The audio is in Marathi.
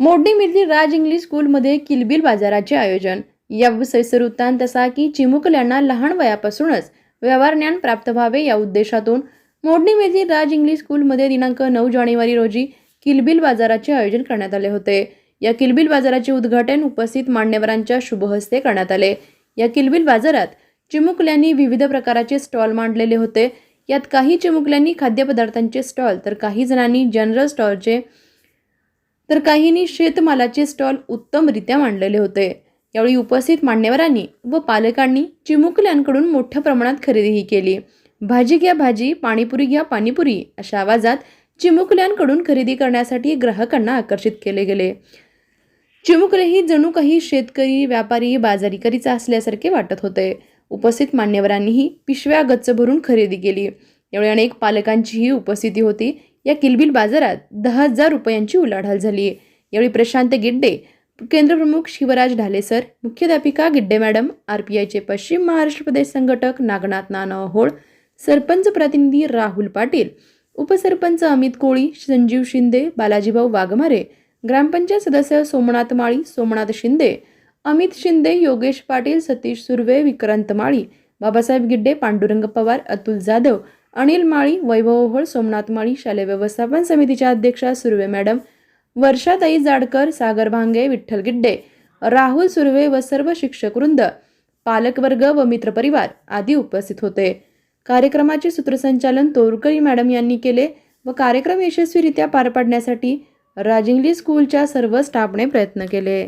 मोडी मिरली राज इंग्लिश स्कूलमध्ये किलबिल बाजाराचे आयोजन. या वृत्तांत असा की चिमुकल्यांना लहान वयापासूनच व्यवहार ज्ञान प्राप्त व्हावे या उद्देशातून मोडणी मिरली राज इंग्लिश स्कूलमध्ये दिनांक नऊ जानेवारी रोजी किलबिल बाजाराचे आयोजन करण्यात आले होते. या किलबिल बाजाराचे उद्घाटन उपस्थित मान्यवरांच्या शुभहस्ते करण्यात आले. या किलबिल बाजारात चिमुकल्यांनी विविध प्रकाराचे स्टॉल मांडलेले होते. यात काही चिमुकल्यांनी खाद्यपदार्थांचे स्टॉल तर काही जणांनी जनरल स्टॉलचे तर काहींनी शेतमालाचे स्टॉल उत्तमरित्या मांडलेले होते. यावेळी उपस्थित मान्यवरांनी व पालकांनी चिमुकल्यांकडून मोठ्या प्रमाणात खरेदीही केली. भाजी घ्या भाजी पाणीपुरी घ्या पाणीपुरी अशा आवाजात चिमुकल्यांकडून खरेदी करण्यासाठी ग्राहकांना आकर्षित केले गेले. चिमुकलेही जणू काही शेतकरी व्यापारी बाजारीकरीचा असल्यासारखे वाटत होते. उपस्थित मान्यवरांनीही पिशव्या गच्च भरून खरेदी केली. यावेळी अनेक पालकांचीही उपस्थिती होती. या किलबिल बाजारात दहा हजार रुपयांची उलाढाल झाली यावेळी प्रशांत गिड्डे केंद्रप्रमुख शिवराज ढालेसर मुख्याध्यापिका गिड्डे मॅडम आर पी आयचे पश्चिम महाराष्ट्र प्रदेश संघटक नागनाथ नाना होळ सरपंच प्रतिनिधी राहुल पाटील उपसरपंच अमित कोळी संजीव शिंदे बालाजीभाऊ वाघमारे ग्रामपंचायत सदस्य सोमनाथ माळी सोमनाथ शिंदे अमित शिंदे योगेश पाटील सतीश सुर्वे विक्रांत माळी बाबासाहेब गिड्डे पांडुरंग पवार अतुल जाधव अनिल माळी वैभव होळ सोमनाथ माळी शालेय व्यवस्थापन समितीच्या अध्यक्षा सुर्वे मॅडम वर्षाताई जाडकर सागर भांगे विठ्ठल गिड्डे राहुल सुर्वे व सर्व शिक्षक वृंद पालकवर्ग व मित्रपरिवार आदी उपस्थित होते. कार्यक्रमाचे सूत्रसंचालन तोरकरी मॅडम यांनी केले व कार्यक्रम यशस्वीरित्या पार पाडण्यासाठी राजिंगली स्कूलच्या सर्व स्टाफने प्रयत्न केले.